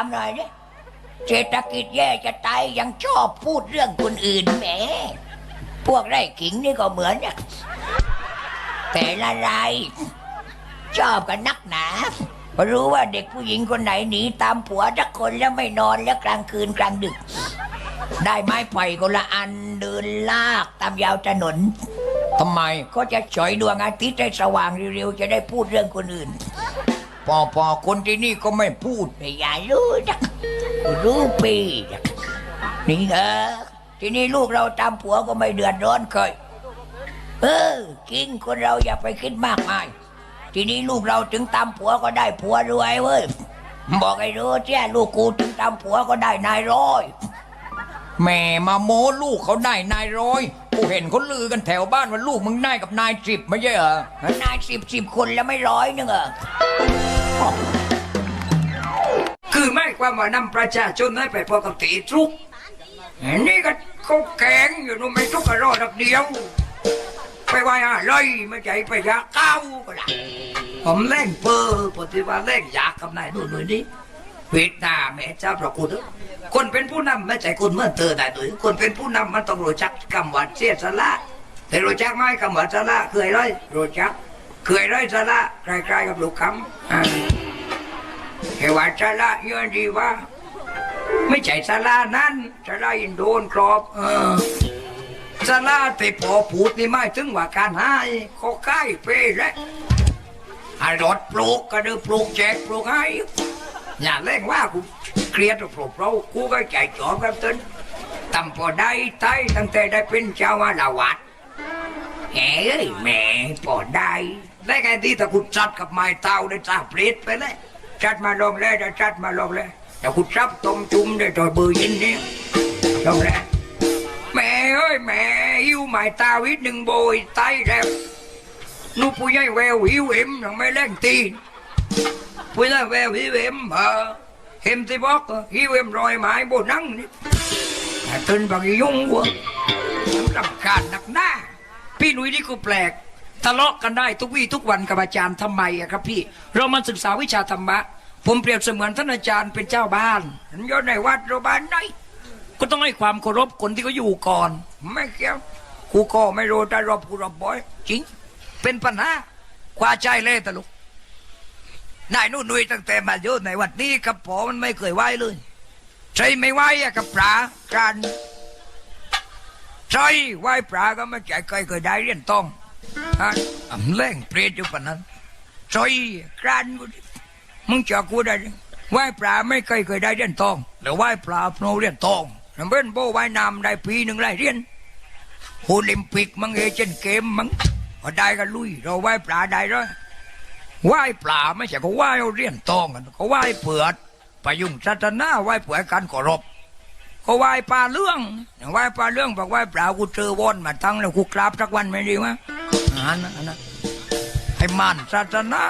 ามหน่อยเนี่ยเศรษฐกิจแย่จะตายยังชอบพูดเรื่องคนอื่นแหม พวกไร่ขิงนี่ก็เหมือนเนี่ยแต่ละรายชอบกันนักหนาเพราะรู้ว่าเด็กผู้หญิงคนไหนหนีตามผัวสักคนแล้วไม่นอนแล้วกลางคืนกลางดึก ได้ไม้ไผ่คนละอันเดินลากตามยาวถนนทำไมก็จะฉอยดวงอาทิตย์ให้สว่างเร็วๆจะได้พูดเรื่องคนอื่น พอพอคนที่นี่ก็ไม่พูดไม่อยากรู้จักรู้ปีจักนี่เออทีนี้ลูกเราตามผัวก็ไม่เดือดร้อนเคย เออกินคนเราอย่าไปคิดมากมาย ทีนี้ลูกเราถึงตามผัวก็ได้ผัวรวยเว้ยบอกไอ้รู้เจ้าลูกกูถึงตามผัวก็ได้นายร้อยแม่มาโม้ลูกเขาได้นายร้อยกูเห็นเขาลือกันแถวบ้านว่าลูกมึงได้กับนายสิบไม่ใช่เหรอนายสิบสิบคนแล้วไม่ร้อยนึงเหรอ คือไม่ความว่านำประชาชนให้ไปพอกับตีทุกนนี้ก็เขาแข็งอยู่นู่นไม่ทุกกระรอดักเดียว ไปไหวอะไรไม่ใจไปยาเก้าก็ได้ผมเล่นเปอร์ปฏิวัติเล่นยากกับนายนู่นนู่นนี่เวทนาแม่เจ้าพระคุณคนเป็นผู้นำไม่ใช่คนเมื่อเธอได้ด้วยคนเป็นผู้นำมันต้องรู้จักคำว่าเสียสละแต่รู้จักไหมคำว่าสละเคยไรรู้จัก เคยไรสละใกล้ๆกับลูกคำเหว่าสาระเยอะดีว่า ไม่ใช่สาระนั้นสาระอินโดนกรอบเออสาระแต่พอพูดนี่ไม่ถึงว่าการให้เขาใกล้เป้แล้วไอ้รถปลูกก็เดือปลูกแจกปลูกให้อย่าเล่งว่ากูเครียดปลูกเรากูก็ใจจอบกับต้นตำพอได้ไต้ตั้งแต่ได้เป็นเจ้าวาละวัดเอ้ยแม่พอได้ ได้ไงที่ตะกุดจัดกับไม้เต้าได้จ้าเปรตไปเลยจัดมาลงเลยจะจัดมาลงเลยแต่คุณซับต้มจุ่มได้ตัวเบอร์ยินเนี่ลงเลยแม่เอ้ยแม่หิวหมายตาวิทหนึ่งโบยไตแล้วนูปุยใหญ่แววหิวเอ็มยังไม่เล่นตีปุยใหญ่แววหิวเอ็มเออเห็มที่บอกหิวเอ็มรอยไม้โบนั่งนี่แต่ตื่นบางยุ่งวะสำคัญหนักหน้าพี่หนุ่ยนี่ก็แปลก ทะเลาะกันได้ทุกวี่ทุกวันกับอาจารย์ทำไมอะครับพี่ เรามาศึกษาวิชาธรรมะ ผมเปรียบเสมือนท่านอาจารย์เป็นเจ้าบ้านอยู่ในวัดโรบานไหนก็ต้องให้ความเคารพคนที่เขาอยู่ก่อน ไม่เกี่ยวกูก็ไม่รู้แต่รบกูรบบ่อย จริง เป็นปัญหาควาใจเลยตลุกนายนู่นนุยตั้งแต่มาอยู่ในวัดนี้กับผมมันไม่เคยไหวเลยใช่ไม่ไหวอะกับปลาการใช่ไหวปลาก็ไม่ใจเคยเคยได้เรียนต้อง อำแรงเปรียดอยู่ปนนั้นซอยกรานกูมึงจะกูได้ไหว้ปลาไม่เคยเคยได้เรียญทองแล้วไหว้ปลาโนเรียญทองน้ำเบิ้นโบว่ายน้ำได้ปีหนึ่งได้เรียญโอลิมปิกมังเอเจนเกมมังพอได้ก็ลุย เราไหว้ปลาได้ร้อยไหว้ปลาไม่ใช่เขาไหว้เรียญทองกันเขาไหว้เปลือดไปยุ่งศาสนาไหว้เปลือยการเคารพเขาไหว้ปลาเรื่องไหว้ปลาเรื่องบอกไหว้ปลากูเจอวอนมาทั้งแล้วกูกราบสักวันไม่ดีวะอันนั้นอันนั้นให้มันศาสนา